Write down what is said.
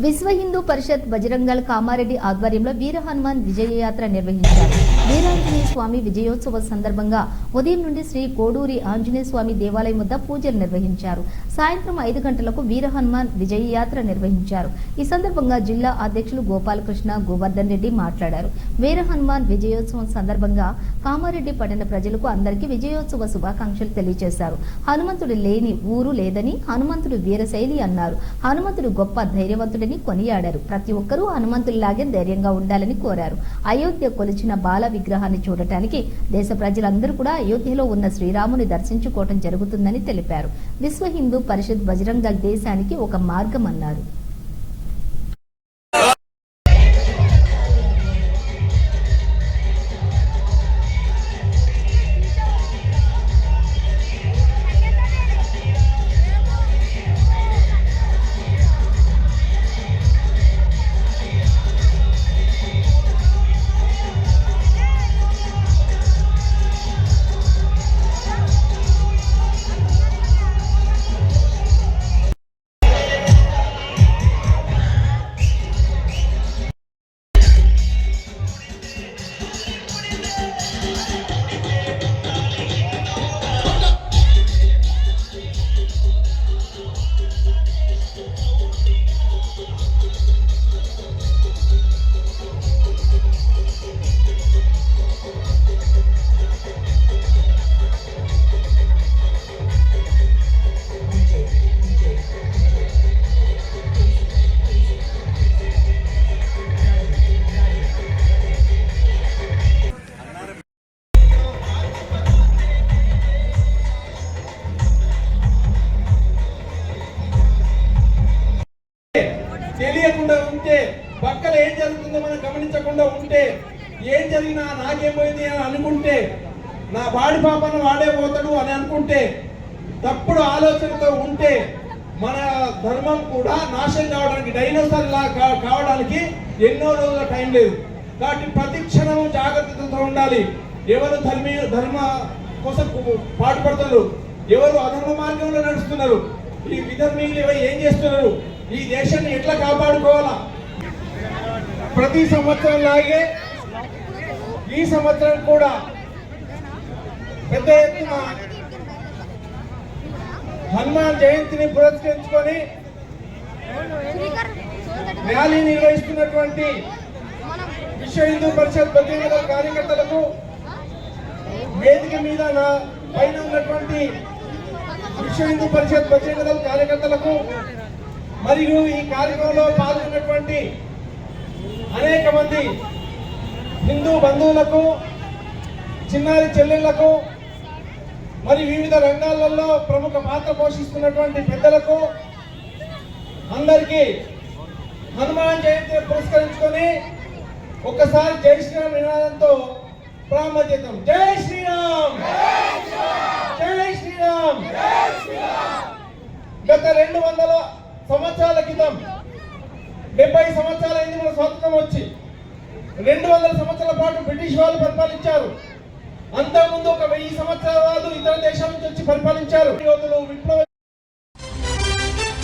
విశ్వ హిందూ పరిషత్ బజరంగల్ కామారెడ్డి ఆధ్వర్యంలో వీర హనుమాన్ విజయయాత్ర నిర్వహించారు. వీరాంజనేయ స్వామి విజయోత్సవ సందర్భంగా ఉదయం నుండి శ్రీ కోడూరి ఆంజనేయ స్వామి దేవాలయం వద్ద పూజలు నిర్వహించారు. సాయంత్రం ఐదు గంటలకు వీర హనుమాన్ విజయయాత్ర నిర్వహించారు. ఈ సందర్భంగా జిల్లా అధ్యక్షులు గోపాలకృష్ణ గోవర్ధన్ రెడ్డి మాట్లాడారు. వీర హనుమాన్ విజయోత్సవం సందర్భంగా కామారెడ్డి పడిన ప్రజలకు అందరికీ విజయోత్సవ శుభాకాంక్షలు తెలియజేశారు. హనుమంతుడు లేని ఊరు లేదని హనుమంతుడు వీరశైలి అన్నారు. హనుమంతుడు గొప్ప ధైర్యవంతుడని కొనియాడారు. ప్రతి ఒక్కరూ హనుమంతుడిలాగే ధైర్యంగా ఉండాలని కోరారు. అయోధ్య కొలిచిన బాల విగ్రహాన్ని చూడటానికి దేశ ప్రజలందరూ కూడా అయోధ్యలో ఉన్న శ్రీరాముని దర్శించుకోవటం జరుగుతుందని తెలిపారు. విశ్వ హిందూ పరిషత్ బజరంగ దేశానికి ఒక మార్గం అన్నారు తెలియకుండా ఉంటే పక్కన ఏం జరుగుతుందో మనం గమనించకుండా ఉంటే ఏం జరిగినా నాకేం పోయింది అని అనుకుంటే నా వాడి పాపను వాడే పోతాడు అని అనుకుంటే తప్పుడు ఆలోచనతో ఉంటే మన ధర్మం కూడా నాశనం కావడానికి డైనోసార్ లా కా- కావడానికి ఎన్నో రోజుల టైం లేదు. కాబట్టి ప్రతి క్షణము జాగ్రత్తతో ఉండాలి. ఎవరు ధర్మీ ధర్మ కోసం పాటుపడుతున్నారు? ఎవరు అధర్మ మార్గంలో నడుస్తున్నారు? ఈ విధర్మీయులు ఏం చేస్తున్నారు? ఈ దేశాన్ని ఎట్లా కాపాడుకోవాలా? ప్రతి సంవత్సరం లాగే ఈ సంవత్సరం కూడా పెద్ద ఎత్తున హనుమాన్ జయంతిని పురస్కరించుకొని ర్యాలీ నిర్వహిస్తున్నటువంటి విశ్వ హిందూ పరిషత్ ప్రతినిధుల కార్యకర్తలకు వేదిక మీద నా పైన ఉన్నటువంటి విశ్వ హిందూ పరిషత్ ప్రతినిధుల కార్యకర్తలకు మరియు ఈ కార్యక్రమంలో పాల్గొన్నటువంటి అనేక మంది హిందూ బంధువులకు చిన్నారి చెల్లెళ్ళకు మరి వివిధ రంగాలలో ప్రముఖ పాత్ర పోషిస్తున్నటువంటి పెద్దలకు అందరికీ హనుమాన్ జయంతిని పురస్కరించుకొని ఒక్కసారి జై శ్రీరామ్ నినాదంతో ప్రారంభిద్దాం జై శ్రీరామ్! జై శ్రీరామ్! గత రెండు వందల సంవత్సరాల క్రితం డెబ్బై సంవత్సరాల అయింది మన స్వాతంత్రం వచ్చి. రెండు వందల సంవత్సరాల పాటు బ్రిటిష్ వాళ్ళు పరిపాలించారు. అంతకుముందు ఒక వెయ్యి సంవత్సరాలు ఇతర దేశాల నుంచి వచ్చి పరిపాలించారు. యోధులు విప్లవ